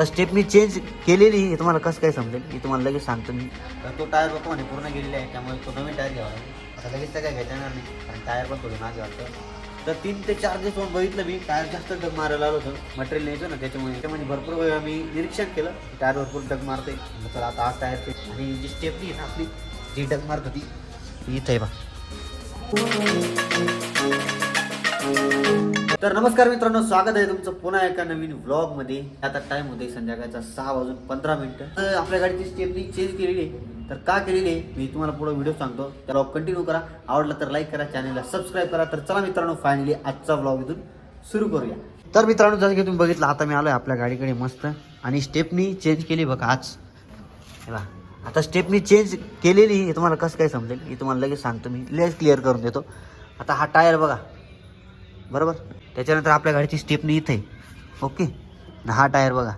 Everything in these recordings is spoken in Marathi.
आता स्टेप मी चेंज केलेली हे तुम्हाला कसं काय समजेल? मी तुम्हाला लगेच सांगतो. मी तर तो टायर बघतो म्हणे पूर्ण गेलेला आहे त्यामुळे तो नवीन टायर घ्यावा लागेल. आता लगेच तर काय घेता येणार नाही. कारण टायर पण थोडे मागे वाटतं. तर तीन ते चार दिवस होऊन बघितलं मी टायर जास्त डग मारायला आलो होतं. मटेरियल न्यायचं ना त्याच्यामुळे त्याच्यामध्ये भरपूर वेळ मी निरीक्षण केलं. टायर भरपूर डग मारते तर आता आज टायरचे आणि जी स्टेपनी आहे ना आपली जी डग मारत होती ती इथं आहे बा तर नमस्कार मित्रांनो स्वागत आहे तुमचं पुन्हा एका नवीन व्लॉगमध्ये आता टाइम होते संध्याकाळचा सहा वाजून पंधरा मिनिटं. तर आपल्या गाडीची स्टेपनी चेंज केलेली आहे. तर का केलेली आहे? मी तुम्हाला पुढे व्हिडिओ सांगतो. तर व्लॉग कंटिन्यू करा. आवडला तर लाईक करा चॅनलला सबस्क्राईब करा. तर चला मित्रांनो फायनली आजचा व्लॉग इथून सुरू करूया. तर मित्रांनो जसं की तुम्ही बघितलं आता मी आलोय आपल्या गाडीकडे मस्त. आणि स्टेपनी चेंज केली बघा आज. हे आता स्टेपनी चेंज केलेली हे तुम्हाला कसं काय समजेल? मी तुम्हाला लगेच सांगतो मी. लेस क्लिअर करून देतो. आता हा टायर बघा. बरोबर? त्याच्यानंतर आपल्या गाडीची स्टेपनी इथे. आहे. ओके हा टायर बघा.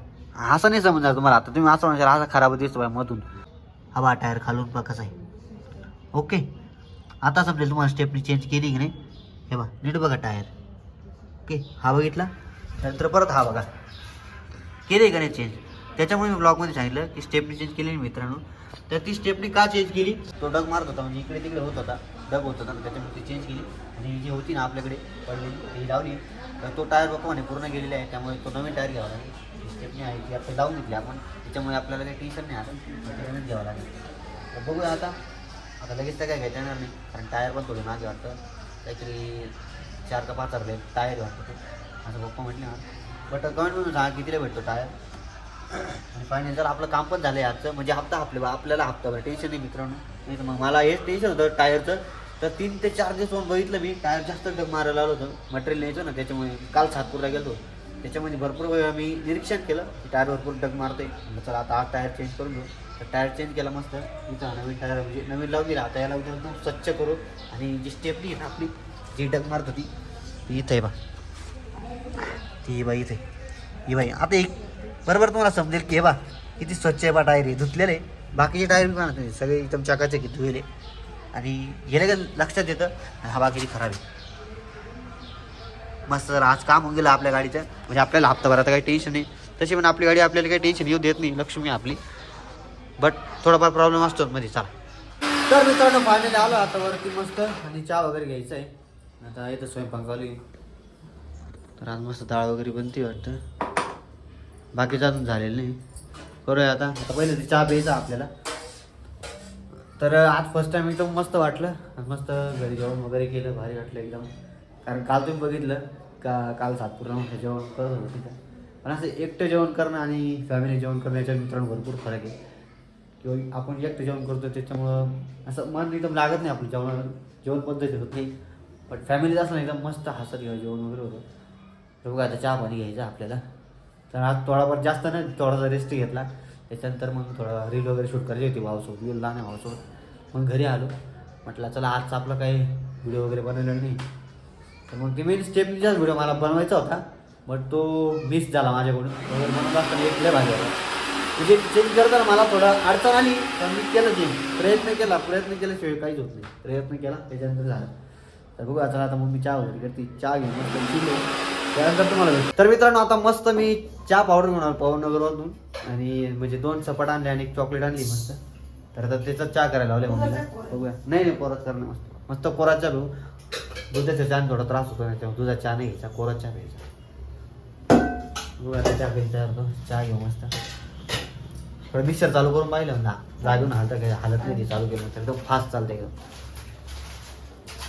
असं नाही समजणार तुम्हाला. आता तुम्ही असं म्हणशाल असा खराब दिसतो बाय मधून. हा बा टायर खालून बघा कसा आहे. ओके आता समजेल तुम्हाला स्टेपनी चेंज केली की नाही. हे बा नीट बघा टायर ओके हा बघितला? त्यानंतर परत हा बघा. केले का नाही चेंज त्याच्यामुळे मी ब्लॉगमध्ये सांगितलं की स्टेपनी चेंज केली मित्रांनो. तर ती स्टेपनी का चेंज केली? तो डग मारत होता म्हणजे इकडे तिकडे होत होता. डग होत होता ना त्याच्यामुळे ती चेंज केली. आणि जी होती ना आपल्याकडे पडलेली ती लावली. तर तो टायर बघा म्हणे पूर्ण गेलेला आहे त्यामुळे तो नवीन टायर घ्यावा लागेल. स्टेपनी आहे ती आता लावून घेतली आपण. त्याच्यामुळे आपल्याला काही टेन्शन नाही आता. त्याच्यानेच घ्यावं लागेल. तर बघूया आता. आता लगेच तर काय घ्यायचं येणार नाही. कारण टायर पण थोडे मागे वाटतं. काहीतरी चार का पाच हरले टायर वाटतं ते. असं पप्पा म्हटले ना. बट कमेंट म्हणून सांगा कितीला भेटतो टायर? आणि फायनल जर आपलं काम पण झालं आहे आजचं म्हणजे हप्ता आपले आपल्याला हप्ता हप्ताभर टेन्शन नाही मित्रांनो. नाही तर मग मला हेच टेन्शन होतं टायरचं. तर तीन ते चार दिवस होऊन बघितलं मी. टायर जास्त डग मारायला आलो होतं. मटेरियल न्यायचं ना त्याच्यामुळे काल सातपूरला गेलो त्याच्यामध्ये भरपूर वेळ मी निरीक्षण केलं की टायर भरपूर डग मारते म्हणलं चला आता आज टायर चेंज करून घेऊ. तर टायर चेंज केला मस्त. इथं नवीन टायर म्हणजे नवीन लावून दिला. आता याला उद्या एकदम स्वच्छ करू. आणि जी स्टेपनी आहे ना आपली जी डग मारत होती ती इथं आहे बा ती बाई इथे. ही बाई आता एक बरोबर तुम्हाला समजेल की हे बा किती स्वच्छ आहे बा टायर आहे धुतलेले बाकीचे टायर बी म्हणत सगळे एकदम चकाचे की धुवेले आणि गेले का लक्षात येतं आणि हा बाकीची खराब आहे. मस्त जर आज काम होऊन गेलं आपल्या गाडीचं. म्हणजे आपल्याला हप्ताभरात काही टेन्शन नाही. तशी पण आपली गाडी आपल्याला काही टेन्शन येऊ देत नाही लक्ष्मी आपली. बट थोडाफार प्रॉब्लेम असतो मध्ये चला. तर मित्रांनो फायनली आलो आता वरती मस्त. आणि चहा वगैरे घ्यायचा आहे. आता येतं स्वयंपाक चालू आहे. तर आज मस्त डाळ वगैरे बनते वाटतं. बाकीचं अजून झालेलं नाही. करूया आता. आता पहिले ते चहा प्यायचा आपल्याला. तर आज फर्स्ट टाइम एकदम मस्त वाटलं. मस्त घरी जेवण वगैरे केलं भारी वाटलं एकदम. कारण काल तुम्ही बघितलं का काल सातपूरला मोठं जेवण करत होतं तिथं. पण असं एकटं जेवण करणं आणि फॅमिली जेवण करणं याच्यात मित्रांनो भरपूर फरक आहे. किंवा आपण एकटं जेवण करतो त्याच्यामुळं असं मन एकदम लागत नाही आपलं जेवण जेवण पद्धती होत नाही. पण फॅमिलीत असलं एकदम मस्त हसत घ्यावं जेवण वगैरे होतं. तर बघा आता चहा पाणी घ्यायचा आपल्याला. तर आज थोडाफार जास्त नाही थोडासा रेस्ट घेतला. त्याच्यानंतर मग थोडा रील वगैरे शूट करायची होती भावासोबत गेलो लहान भावासोबत मग घरी आलो. म्हटलं चला आजचा आपला काही व्हिडिओ वगैरे बनवलेला नाही. तर मग ते मेन स्टेपनीचाच व्हिडिओ मला बनवायचा होता. बट तो मिस झाला माझ्याकडून. वगैरे म्हणून असताना एक लय भारी होता म्हणजे चेंज करताना मला थोडं अडचण आली पण मी केलं चेंज प्रयत्न केला प्रयत्न केल्याशिवाय काहीच होत नाही. प्रयत्न केला त्याच्यानंतर झालं. तर बघू आता आता मग मी चहा वगैरे करते. चहा घेऊन मस्त पिलो त्यानंतर तुम्हाला तर मित्रांनो आता मस्त मी चहा पावडर घेऊन आलो पवनगरवरून आणि म्हणजे दोन सपाट आणले आणि एक चॉकलेट आणली मस्त. तर आता त्याचा चहा करायला लावले मम्मीला. बघूया. नाही नाही कोरात करणं मस्त. मस्त कोरात चहा घेऊ दुधाचा चहा थोडा त्रास होतो नाही त्यामुळे दुधाचा चहा नाही घ्यायचा कोरात चहा प्यायचा. बघू आता चहा प्यायचा अर्धा चहा घेऊ मस्त. थोडं मिक्सर चालू करून पाहिलं ना. जागून हालतं काही हालत नाही ते चालू केलं तर एकदम फास्ट चालतं एकदम.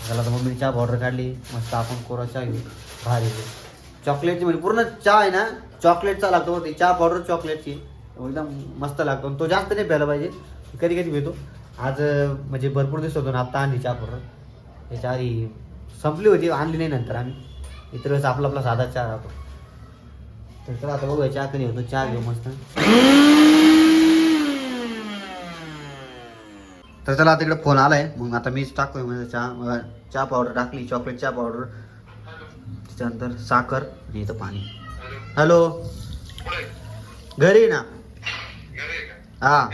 त्याला तर मम्मीने चहा पावडर काढली. मस्त आपण कोरा चहा घेऊ. भारी चॉकलेटची म्हणजे पूर्ण चहा आहे ना चॉकलेटचा लागतो ती चहा पावडर चॉकलेटची. एकदम मस्त लागतो. आणि तो जास्त नाही प्यायला पाहिजे. कधी कधी पितो. आज म्हणजे भरपूर दिवस होतो ना आत्ता आणली चहा पावडर त्याच्या आधी संपली होती आणली नाही नंतर आम्ही. इतर वेळेस आपला आपला साधा चहा राहतो. तर चला आता बघूया चहा कधी होतो. चहा घेऊ मस्त. तर चला आता इकडे फोन आलाय. मग आता मीच टाकतोय म्हणजे चहा. चहा पावडर टाकली चॉकलेट चहा पावडर त्याच्यानंतर साखर आणि इथं पाणी. हॅलो घरी ना? हा.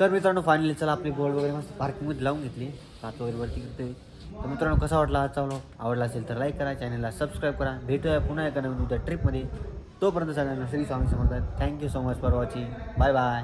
तर मित्रांनो फायनली चला आपली बोर्ड वगैरे मस्त पार्किंगमध्ये लावून घेतली. सात वगैरे वरती करतोय तर मित्रांनो कसा वाटला आजचा व्लॉग आवडला असेल तर लाईक करा चॅनलला सबस्क्राईब करा. भेटूया पुन्हा एका नवीन उद्या ट्रिपमध्ये तोपर्यंत सगळ्यांना Shri Swami Samarth. Thank you so much for watching bye bye